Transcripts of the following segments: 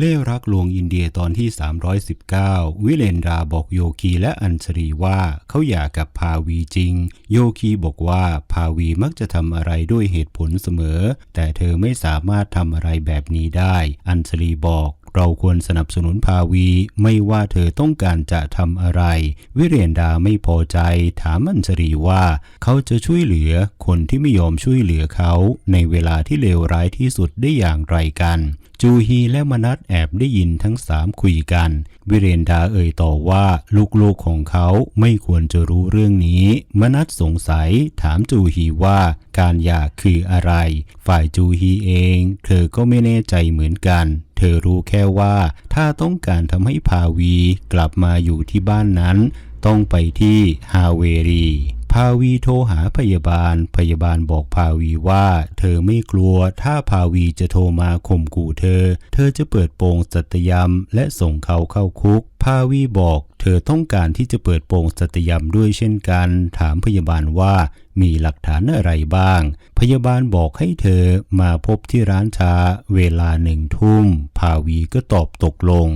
เล่รักลวงอินเดียตอนที่ 319 วิเลนดราบอกโยคีและอัญชรีว่าเขาอยากกับพาวีจริง โยคีบอกว่าพาวีมักจะทำอะไรด้วยเหตุผลเสมอ แต่เธอไม่สามารถทำอะไรแบบนี้ได้ อัญชรีบอก เราควรสนับสนุนพาวี ไม่ว่าเธอต้องการจะทำอะไร วิเรนดาไม่พอใจถามอัญชรีว่า เขาจะช่วยเหลือคนที่ไม่ยอมช่วยเหลือเขา ในเวลาที่เลวร้ายที่สุดได้อย่างไรกัน จูฮีและมนัสแอบได้ยินทั้งสามคุยกัน วิเรนดาเอ่ยต่อว่าลูกๆของเขาไม่ควรจะรู้เรื่องนี้ มนัสสงสัยถามจูฮีว่าการหย่าคืออะไร ฝ่ายจูฮีเอง เธอก็ไม่แน่ใจเหมือนกัน เธอรู้แค่ว่าถ้าต้องการทำให้พาวีกลับมาอยู่ที่บ้านนั้น ต้องไปที่ฮาเวรี พาวีโทรหาพยาบาล พยาบาลบอกพาวีว่า เธอไม่กลัว ถ้าพาวีจะโทรมาข่มขู่เธอ เธอจะเปิดโปงสัตยมและส่งเขาเข้าคุก พาวีบอก เธอต้องการที่จะเปิดโปงสัตยมด้วยเช่นกัน ถามพยาบาลว่ามีหลักฐานอะไรบ้าง พยาบาลบอกให้เธอมาพบที่ร้านชาเวลาหนึ่งทุ่ม พาวีก็ตอบตกลง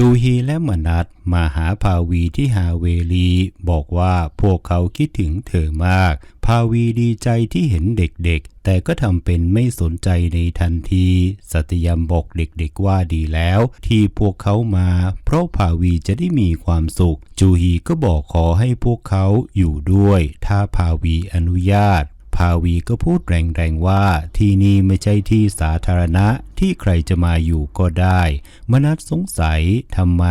จูฮีและมนัดมาหาพาวีที่ฮาเวลี บอกว่าพวกเขาคิดถึงเธอมาก พาวีดีใจที่เห็นเด็กๆ แต่ก็ทำเป็นไม่สนใจในทันที สัตยมบอกเด็กๆว่าดีแล้ว ที่พวกเขามา เพราะพาวีจะได้มีความสุข จูฮีก็บอกขอให้พวกเขาอยู่ด้วย ถ้าพาวีอนุญาต พาวีก็พูดแรงๆว่าที่นี่ไม่ใช่ที่สาธารณะที่ใครจะมาอยู่ก็ได้ มนัสสงสัยทำไม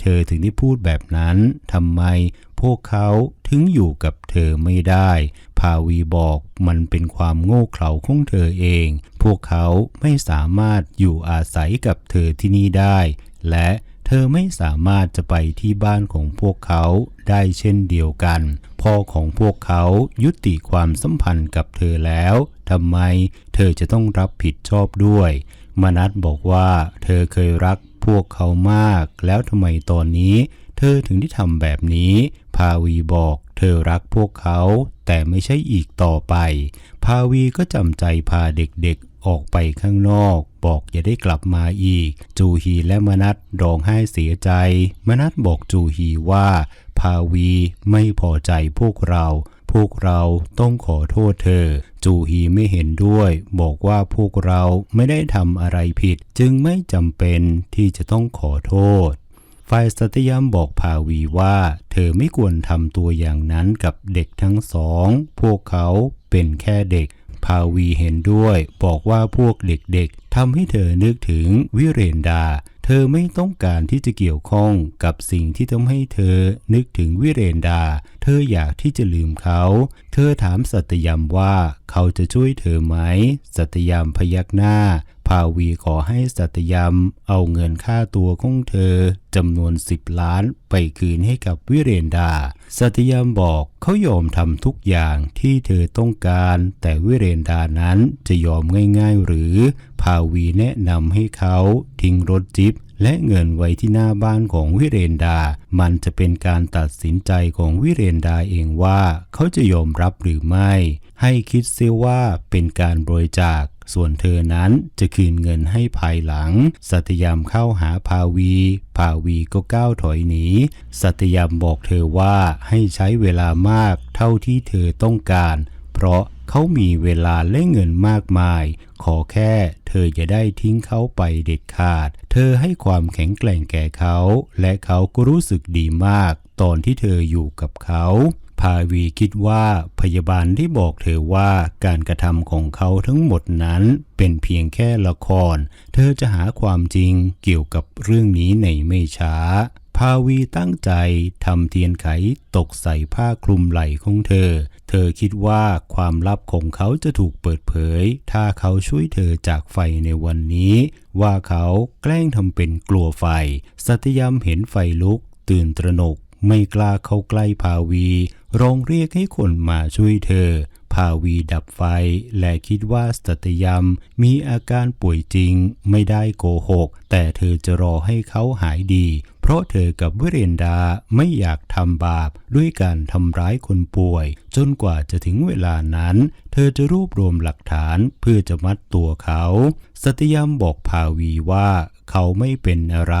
เธอถึงได้พูดแบบนั้นทำไมพวกเขาถึงอยู่กับเธอไม่ได้พาวีบอกมันเป็นความโง่เขลาของเธอเอง พวกเขาไม่สามารถอยู่อาศัยกับเธอที่นี่ได้ และเธอไม่สามารถจะไปที่บ้านของพวกเขาได้เช่นเดียวกัน พ่อของพวกเขายุติความสัมพันธ์กับเธอแล้วทำไมเธอจะต้องรับผิดชอบด้วย มนัสบอกว่าเธอเคยรักพวกเขามาก แล้วทำไมตอนนี้ เธอถึงได้ทำแบบนี้ พาวีบอก เธอรักพวกเขา แต่ไม่ใช่อีกต่อไป พาวีก็จำใจพาเด็กๆออกไปข้างนอก บอกอย่าได้กลับมาอีก จูฮีและมนัสร้องไห้เสียใจ มนัสบอกจูฮีว่า พาวีไม่พอใจพวกเรา พวกเราต้องขอโทษเธอ จูฮีไม่เห็นด้วย บอกว่าพวกเราไม่ได้ทำอะไรผิด จึงไม่จำเป็นที่จะต้องขอโทษฝ่ายสัตยามบอกพาวีว่า เธอไม่ควรทำตัวอย่างนั้นกับเด็กทั้งสอง พวกเขาเป็นแค่เด็ก พาวีเห็นด้วย บอกว่าพวกเด็กๆทำให้เธอนึกถึงวิเรนดา ธอไม่ต้องการที่จะเกี่ยวข้องกับสิ่งที่ทำให้เธอนึกถึงวิเรนดา เธออยากที่จะลืมเขา เธอถามสัตยามว่าเขาจะช่วยเธอไหม สัตยามพยักหน้า พาวีขอให้สัตยามเอาเงินค่าตัวของเธอจำนวน10ล้านไปคืนให้กับวิเรนดา สัตยามบอกเขายอมทำทุกอย่างที่เธอต้องการ แต่วิเรนดานั้นจะยอมง่ายๆหรือพาวีแนะนำให้เขาทิ้งรถจิบและเงินไว้ที่หน้าบ้านของวิเรนดา มันจะเป็นการตัดสินใจของวิเรนดาเองว่า เขาจะยอมรับหรือไม่ ให้คิดเสียว่าเป็นการบริจาค ส่วนเธอนั้นจะคืนเงินให้ภายหลัง สัตยามเข้าหาพาวีพาวีก็ก้าวถอยหนี สัตยามบอกเธอว่าให้ใช้เวลามากเท่าที่เธอต้องการ เพราะเขามีเวลาและเงินมากมาย ขอแค่เธออย่าได้ทิ้งเขาไปเด็ดขาด เธอให้ความแข็งแกร่งแก่เขา และเขาก็รู้สึกดีมาก ตอนที่เธออยู่กับเขา พาวีคิดว่าพยาบาลที่บอกเธอว่าการกระทำของเขาทั้งหมดนั้นเป็นเพียงแค่ละคร เธอจะหาความจริงเกี่ยวกับเรื่องนี้ในไม่ช้าพาวีตั้งใจทำเทียนไขตกใส่ผ้าคลุมไหล่ของเธอ เธอคิดว่าความลับของเขาจะถูกเปิดเผย ถ้าเขาช่วยเธอจากไฟในวันนี้ ว่าเขาแกล้งทำเป็นกลัวไฟ สัตยามเห็นไฟลุก ตื่นตระหนก ไม่กล้าเข้าใกล้พาวีร้องเรียกให้คนมาช่วยเธอ พาวีดับไฟและคิดว่าสัตยามมีอาการป่วยจริงไม่ได้โกหก แต่เธอจะรอให้เขาหายดี เพราะเธอกับวิเรนดาไม่อยากทำบาปด้วยการทำร้ายคนป่วย จนกว่าจะถึงเวลานั้น เธอจะรวบรวมหลักฐานเพื่อจะมัดตัวเขา สัตยามบอกพาวีว่าเขาไม่เป็นอะไร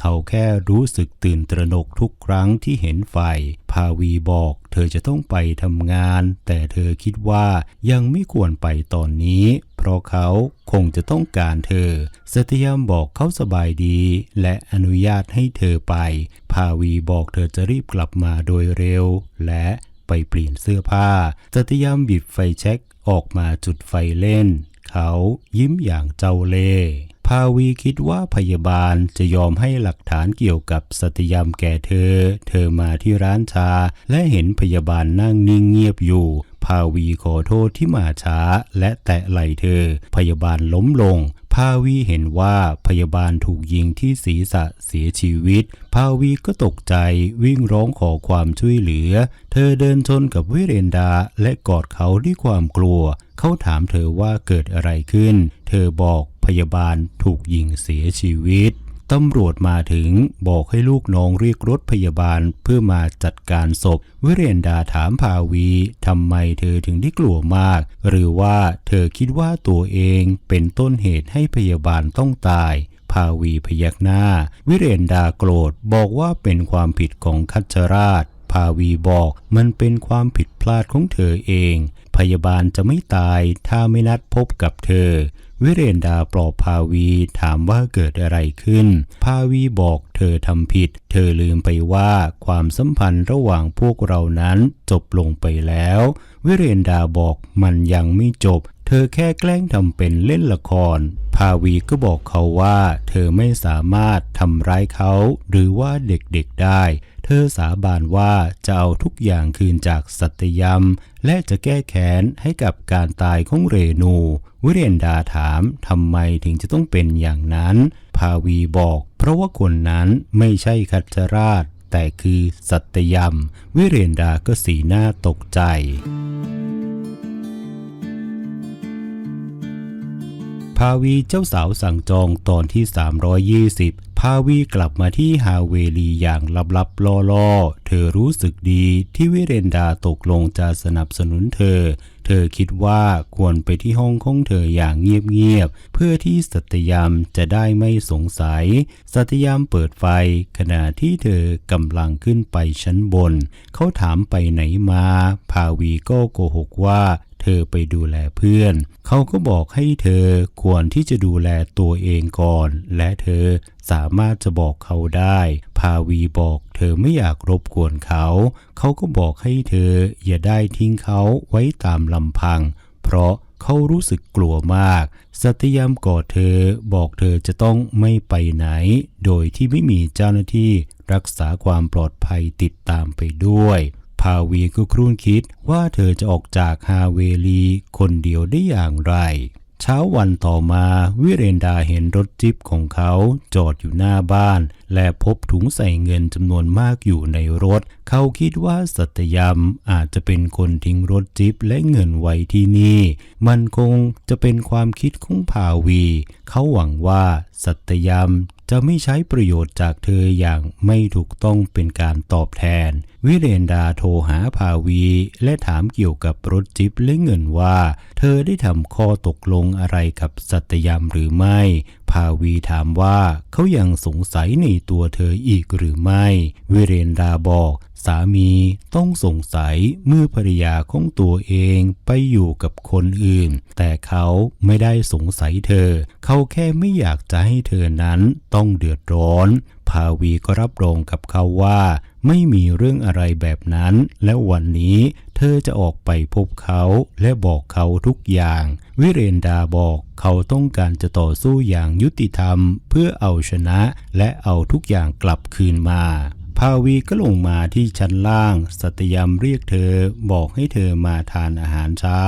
เขาแค่รู้สึกตื่นตระหนกทุกครั้งที่เห็นไฟภาวีบอก เธอจะต้องไปทำงาน แต่เธอคิดว่ายังไม่ควรไปตอนนี้ เพราะเขาคงจะต้องการเธอสตยามบอกเขาสบายดี และอนุญาตให้เธอไปภาวีบอกเธอจะรีบกลับมาโดยเร็ว และไปเปลี่ยนเสื้อผ้าสตยามบิบไฟแช็กออกมาจุดไฟเล่น เขายิ้มอย่างเจ้าเล่ ห์ภาวีคิดว่าพยาบาลจะยอมให้หลักฐานเกี่ยวกับสตยามแก่เธอ เธอมาที่ร้านชา และเห็นพยาบาลนั่งนิ่งเงียบอยู่ภาวีขอโทษที่มาช้า และแตะไหล่เธอ พยาบาลล้มลงภาวีเห็นว่าพยาบาลถูกยิงที่ศีรษะเสียชีวิตภาวีก็ตกใจวิ่งร้องขอความช่วยเหลือ เธอเดินชนกับวิเรนดาและกอดเขาด้วยความกลัว เขาถามเธอว่าเกิดอะไรขึ้น เธอบอกพยาบาลถูกยิงเสียชีวิตตำรวจมาถึงบอกให้ลูกน้องเรียกรถพยาบาลเพื่อมาจัดการศพ วิเรนดาถามภาวีทำไมเธอถึงได้กลัวมาก หรือว่าเธอคิดว่าตัวเองเป็นต้นเหตุให้พยาบาลต้องตาย ภาวีพยักหน้า วิเรนดาโกรธบอกว่าเป็นความผิดของคัชราชภาวีบอกมันเป็นความผิดพลาดของเธอเอง พยาบาลจะไม่ตายถ้าไม่นัดพบกับเธอ วิเรนดาปลอบพาวีถามว่าเกิดอะไรขึ้น พาวีบอกเธอทำผิด เธอลืมไปว่าความสัมพันธ์ระหว่างพวกเรานั้นจบลงไปแล้ว วิเรนดาบอกมันยังไม่จบ เธอแค่แกล้งทำเป็นเล่นละครภาวีก็บอกเขาว่า เธอไม่สามารถทำร้ายเขา หรือว่าเด็กๆได้ เธอสาบานว่าจะเอาทุกอย่างคืนจากสัตยมและจะแก้แค้นให้กับการตายของเรนู วิเรนดาถามทำไมถึงจะต้องเป็นอย่างนั้นภาวีบอก เพราะว่าคนนั้นไม่ใช่คัจราช แต่คือสัตยม วิเรนดาก็สีหน้าตกใจพาวีเจ้าสาวสั่งจองตอนที่ 320 ภาวีกลับมาที่ฮาเวลีอย่างลับๆล่อๆ เธอรู้สึกดีที่วิเรนดาตกลงจะสนับสนุนเธอ เธอคิดว่าควรไปที่ห้องของเธออย่างเงียบๆ เพื่อที่สัตยามจะได้ไม่สงสัย สัตยามเปิดไฟ ขณะที่เธอกำลังขึ้นไปชั้นบน เขาถามไปไหนมาภาวีก็โกหกว่า เธอไปดูแลเพื่อน เขาก็บอกให้เธอควรที่จะดูแลตัวเองก่อน และเธอสามารถจะบอกเขาได้ภาวีบอกเธอไม่อยากรบกวนเขา เขาก็บอกให้เธออย่าได้ทิ้งเขาไว้ตามลำพัง เพราะเขารู้สึกกลัวมาก สัตยามกอดเธอบอกเธอจะต้องไม่ไปไหน โดยที่ไม่มีเจ้าหน้าที่รักษาความปลอดภัยติดตามไปด้วย ภาวีก็ครุ่นคิดว่าเธอจะออกจากฮาเวลีคนเดียวได้อย่างไร เช้าวันต่อมาวิเรนดาเห็นรถจิบของเขาจอดอยู่หน้าบ้าน และพบถุงใส่เงินจำนวนมากอยู่ในรถ เขาคิดว่าสัตยามอาจจะเป็นคนทิ้งรถจิบและเงินไว้ที่นี่ มันคงจะเป็นความคิดของภาวี เขาหวังว่าสัตยาม จะไม่ใช้ประโยชน์จากเธออย่างไม่ถูกต้องเป็นการตอบแทน วิเรนดาโทรหาภาวี และถามเกี่ยวกับรถจิบและเงินว่า เธอได้ทำข้อตกลงอะไรกับสัตยามหรือไม่ ภาวีถามว่าเขายังสงสัยในตัวเธออีกหรือไม่ วิเรนดาบอก สามีต้องสงสัยเมื่อภรรยาของตัวเองไปอยู่กับคนอื่น แต่เขาไม่ได้สงสัยเธอ เขาแค่ไม่อยากจะให้เธอนั้นต้องเดือดร้อน ภาวีก็รับรองกับเขาว่าไม่มีเรื่องอะไรแบบนั้น และวันนี้เธอจะออกไปพบเขาและบอกเขาทุกอย่าง วิเรนดาบอกเขาต้องการจะต่อสู้อย่างยุติธรรม เพื่อเอาชนะและเอาทุกอย่างกลับคืนมา ภาวีก็ลงมาที่ชั้นล่าง สัตยามเรียกเธอบอกให้เธอมาทานอาหารเช้า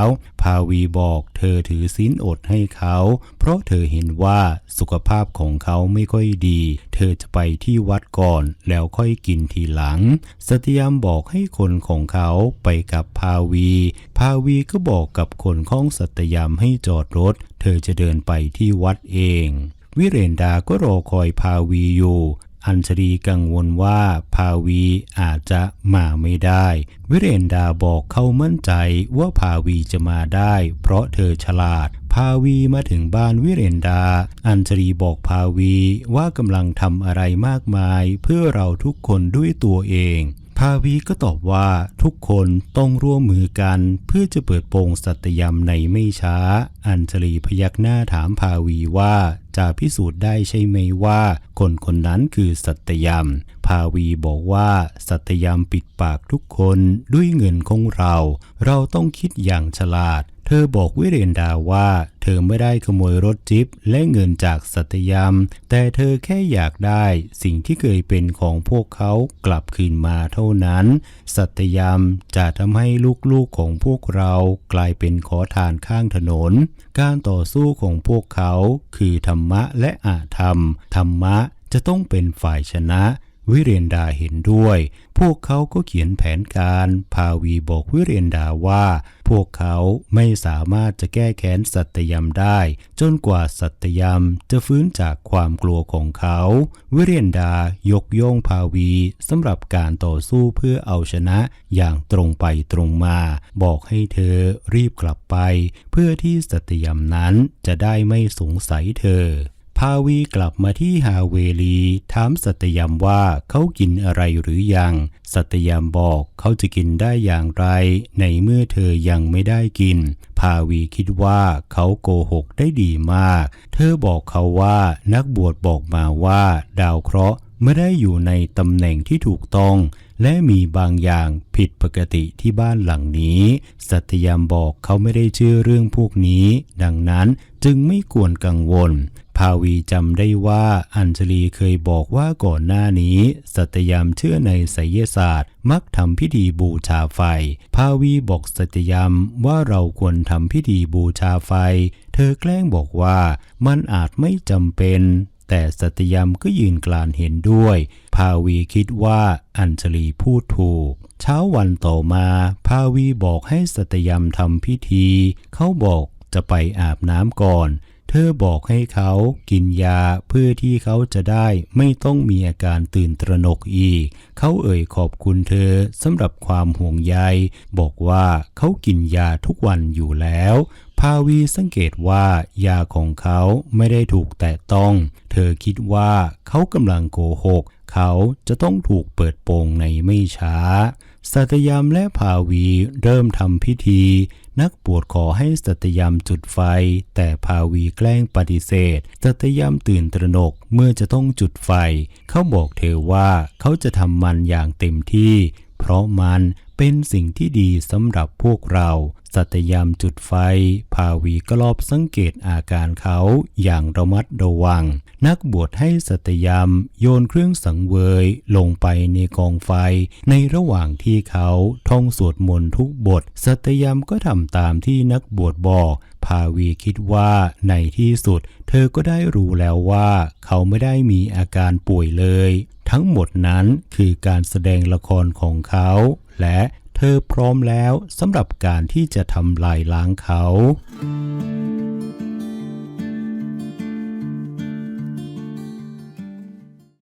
ภาวีบอกเธอถือศีลอดให้เขา เพราะเธอเห็นว่าสุขภาพของเขาไม่ค่อยดี เธอจะไปที่วัดก่อนแล้วค่อยกินทีหลัง สัตยามบอกให้คนของเขาไปกับภาวีภาวีก็บอกกับคนของสัตยามให้จอดรถ เธอจะเดินไปที่วัดเองวิเรนดาก็รอคอยภาวีอยู่ อัญชลีกังวลว่าภาวีอาจจะมาไม่ได้ วิเรนดาบอกเขามั่นใจว่าภาวีจะมาได้ เพราะเธอฉลาด ภาวีมาถึงบ้านวิเรนดา อัญชลีบอกภาวีว่ากำลังทำอะไรมากมายเพื่อเราทุกคนด้วยตัวเอง ภาวีก็ตอบว่าทุกคนต้องร่วมมือกันเพื่อจะเปิดโปงสัตยมในไม่ช้า อัญชลีพยักหน้าถามภาวีว่าจะพิสูจน์ได้ใช่ไหมว่า คนคนนั้นคือสัตยมภาวีบอกว่าสัตยมปิดปากทุกคนด้วยเงินของเรา เราต้องคิดอย่างฉลาด เธอบอกวิเรนดาว่า เธอไม่ได้ขโมยรถจิ๊บและเงินจากสัตยาม แต่เธอแค่อยากได้สิ่งที่เคยเป็นของพวกเขากลับคืนมาเท่านั้น สัตยามจะทำให้ลูกๆของพวกเรากลายเป็นขอทานข้างถนน การต่อสู้ของพวกเขาคือธรรมะและอาธรรม ธรรมะจะต้องเป็นฝ่ายชนะ วิเรนดาเห็นด้วย พวกเขาก็เขียนแผนการภาวีบอกวิเรนดาว่า พวกเขาไม่สามารถจะแก้แค้นสัตยมได้ จนกว่าสัตยมจะฟื้นจากความกลัวของเขา วิเรนดายกย่องภาวีสำหรับการต่อสู้เพื่อเอาชนะอย่างตรงไปตรงมา บอกให้เธอรีบกลับไป เพื่อที่สัตยมนั้นจะได้ไม่สงสัยเธอ ภาวีกลับมาที่ฮาเวลี ถามสัตยามว่าเขากินอะไรหรือยัง สัตยามบอกเขาจะกินได้อย่างไร ในเมื่อเธอยังไม่ได้กินภาวีคิดว่าเขาโกหกได้ดีมาก เธอบอกเขาว่านักบวชบอกมาว่าดาวเคราะห์ไม่ได้อยู่ในตำแหน่งที่ถูกต้อง และมีบางอย่างผิดปกติที่บ้านหลังนี้ สัตยามบอกเขาไม่ได้เชื่อเรื่องพวกนี้ ดังนั้นจึงไม่ควรกังวล ภาวีจำได้ว่าอัญชลีเคยบอกว่าก่อนหน้านี้ สัตยามเชื่อในไสยศาสตร์ มักทำพิธีบูชาไฟ ภาวีบอกสัตยามว่าเราควรทำพิธีบูชาไฟ เธอแกล้งบอกว่ามันอาจไม่จำเป็น แต่สัตยามก็ยืนกลานเห็นด้วย ภาวีคิดว่าอัญชลีพูดถูกเช้าวันต่อมา ภาวีบอกให้สัตยามทำพิธี เขาบอกจะไปอาบน้ำก่อน เธอบอกให้เขากินยาเพื่อที่เขาจะได้ไม่ต้องมีอาการตื่นตระหนกอีก เขาเอ่ยขอบคุณเธอสำหรับความห่วงใย บอกว่าเขากินยาทุกวันอยู่แล้วภาวีสังเกตว่ายาของเขาไม่ได้ถูกแตะต้อง เธอคิดว่าเขากำลังโกหก เขาจะต้องถูกเปิดโปงในไม่ช้าสัตยามและภาวีเริ่มทำพิธี นักบวชขอให้สัตยามจุดไฟ แต่ภาวีแกล้งปฏิเสธ สัตยามตื่นตระหนกเมื่อจะต้องจุดไฟ เขาบอกเธอว่าเขาจะทำมันอย่างเต็มที่ เพราะมัน เป็นสิ่งที่ดีสำหรับพวกเรา สัตยามจุดไฟ ภาวีก็รอบสังเกตอาการเขาอย่างระมัดระวัง นักบวชให้สัตยามโยนเครื่องสังเวยลงไปในกองไฟ ในระหว่างที่เขาท่องสวดมนต์ทุกบท สัตยามก็ทำตามที่นักบวชบอก ภาวีคิดว่าในที่สุด เธอก็ได้รู้แล้วว่า เขาไม่ได้มีอาการป่วยเลย ทั้งหมดนั้นคือการแสดงละครของเขา และเธอพร้อมแล้วสำหรับการที่จะทำลายล้างเขา「